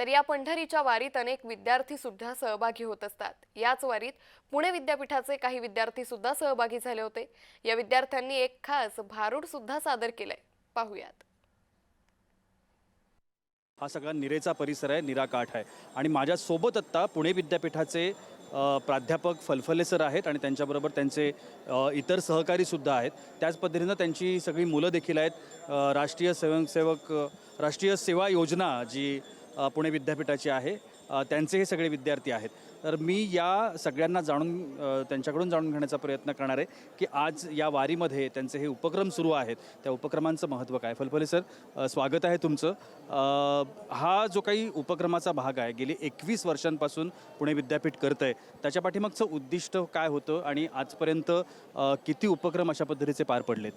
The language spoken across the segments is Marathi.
तर या पंढरीच्या वारीत अनेक विद्यार्थी सुद्धा सहभागी होत असतात. याच वारीत पुणे विद्यापीठाचे काही विद्यार्थी सुद्धा सहभागी झाले होते. या विद्यार्थ्यांनी एक खास भारूड सुद्धा सादर केलंय. पाहूयात. हा सगळा निरेचा परिसर आहे निरा काठ आहे. आणि माझ्यासोबत आत्ता पुणे विद्यापीठाचे प्राध्यापक फलफले सर आहेत आणि त्यांच्याबरोबर त्यांचे इतर सहकारीसुद्धा आहेत. त्याच पद्धतीनं त्यांची सगळी मुलं देखील आहेत. राष्ट्रीय स्वयंसेवक राष्ट्रीय सेवा योजना जी पुणे विद्यापीठाची आहे. त्यांचे हे सगळे विद्यार्थी आहेत. तर मी या सगळ्यांना जाणून त्यांच्याकडून जाणून घेण्याचा प्रयत्न करणार आहे की आज या वारीमध्ये त्यांचे हे उपक्रम सुरू आहेत. त्या उपक्रमांचं महत्त्व काय? फलफले सर स्वागत आहे तुमचं. हा जो काही उपक्रमाचा भाग आहे गेली एकवीस वर्षांपासून पुणे विद्यापीठ करतं आहे त्याच्या पाठीमागचं उद्दिष्ट काय होतं आणि आजपर्यंत किती उपक्रम अशा पद्धतीचे पार पडलेत?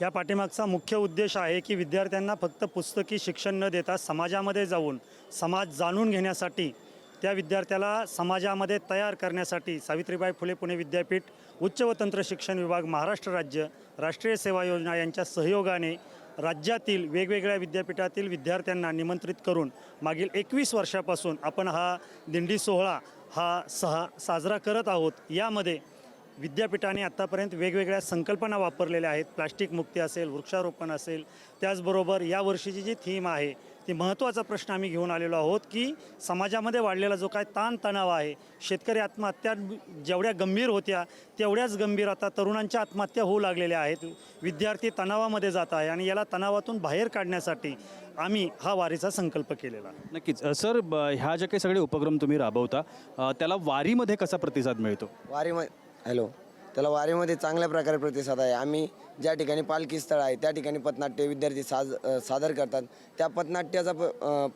या पाठीमागचा मुख्य उद्देश आहे की विद्यार्थ्यांना फक्त पुस्तकी शिक्षण न देता समाजामध्ये जाऊन समाज जाणून घेण्यासाठी त्या विद्यार्थ्याला समाजामध्ये तयार करण्यासाठी सावित्रीबाई फुले पुणे विद्यापीठ उच्च व तंत्र शिक्षण विभाग महाराष्ट्र राज्य राष्ट्रीय सेवा योजना यांच्या सहयोगाने राज्यातील वेगवेगळ्या विद्यापीठातील विद्यार्थ्यांना निमंत्रित करून मागील एकवीस वर्षापासून आपण हा दिंडी सोहळा हा सहा साजरा करत आहोत. यामध्ये विद्यापीठाने आत्तापर्यंत वेगवेगळ्या संकल्पना वापरलेल्या आहेत. प्लास्टिक मुक्ती असेल वृक्षारोपण असेल त्याचबरोबर या वर्षीची जी थीम आहे ती महत्त्वाचा प्रश्न आम्ही घेऊन आलेलो आहोत की समाजामध्ये वाढलेला जो काय ताणतणाव आहे शेतकरी आत्महत्या जेवढ्या गंभीर होत्या तेवढ्याच गंभीर आता तरुणांच्या आत्महत्या होऊ लागलेल्या आहेत. विद्यार्थी तणावामध्ये जात आहे आणि याला तणावातून बाहेर काढण्यासाठी आम्ही हा वारीचा संकल्प केलेला. नक्कीच. सर ब- ह्या जे काही सगळे उपक्रम तुम्ही राबवता त्याला वारीमध्ये कसा प्रतिसाद मिळतो? वारीमध्ये Hello. त्याला वारीमध्ये चांगल्या प्रकारे प्रतिसाद आहे. आम्ही ज्या ठिकाणी पालखी स्थळ आहे त्या ठिकाणी पथनाट्य विद्यार्थी साज सादर करतात. त्या पथनाट्याचा प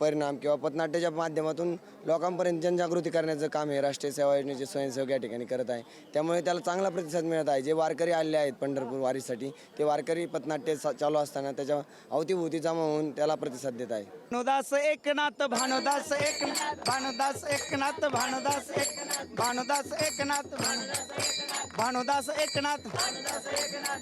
परिणाम किंवा पथनाट्याच्या माध्यमातून लोकांपर्यंत जनजागृती करण्याचं काम हे राष्ट्रीय सेवा योजनेचे स्वयंसेवक या ठिकाणी करत आहे. त्यामुळे त्याला चांगला प्रतिसाद मिळत आहे. जे वारकरी आलेले आहेत पंढरपूर वारीसाठी ते वारकरी पथनाट्य चालू असताना त्याच्या अवतीभोवती जमा होऊन त्याला प्रतिसाद देत आहे. भानुदास एकनाथ भानुदास एकनाथ भानुदास एकनाथ भानुदास एक भानुदास एकनाथ भानुदास एकनाथ.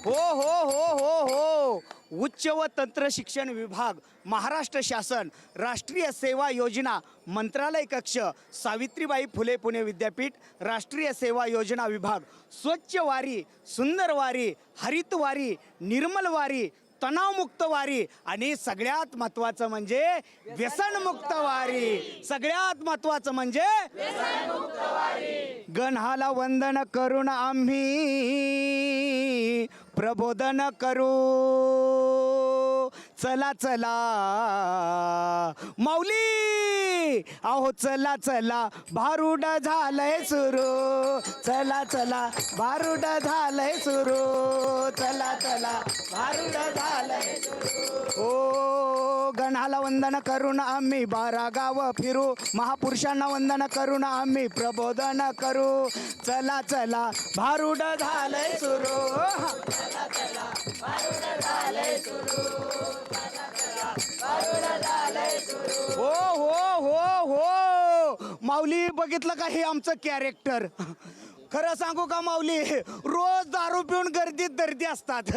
हो हो हो हो हो. उच्च व तंत्र शिक्षण विभाग महाराष्ट्र शासन राष्ट्रीय सेवा योजना मंत्रालय कक्ष सावित्रीबाई फुले पुणे विद्यापीठ राष्ट्रीय सेवा योजना विभाग स्वच्छ वारी सुंदर वारी हरित वारी निर्मल वारी तणावमुक्त वारी. आणि सगळ्यात महत्वाचं म्हणजे व्यसनमुक्त वारी. सगळ्यात महत्वाचं म्हणजे गणाला वंदन करून आम्ही प्रबोधन करू. चला चला. माऊली! अहो चला चला. भारुड झालंय सुरू. चला चला. भारुड झालंय सुरू. चला चला. भारुड झालंय ओ गणाला वंदन करून आम्ही बारा गाव फिरू. महापुरुषांना वंदन करून आम्ही प्रबोधन करू. चला चला. भारुड झालंय सुरू. हो हो हो हो. माऊली बघितलं का हे आमचं कॅरेक्टर खरं सांगू का माऊली? रोज दारू पिऊन गर्दीत दर्दी असतात.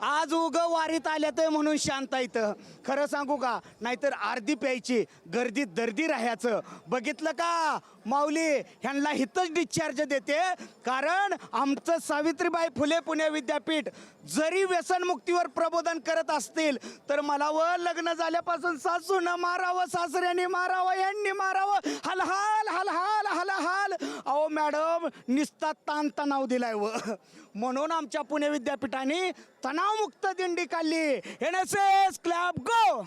आज उग वारीत आल्यात म्हणून शांत इथं खरं सांगू का? नाहीतर अर्धी प्यायची गर्दीत दर्दी राहायचं. बघितलं का? माऊली ह्यांना हितच डिस्चार्ज देते. कारण आमचं सावित्रीबाई फुले पुणे विद्यापीठ जरी व्यसनमुक्तीवर प्रबोधन करत असतील तर मला व लग्न झाल्यापासून सासूनं मारावं सासऱ्याने मारावं यांनी मारावं. हलहा निस्ता ताण तणाव दिलाय व. म्हणून आमच्या पुणे विद्यापीठाने तणावमुक्त दिंडी काढली. एन एस एस क्लॅब गो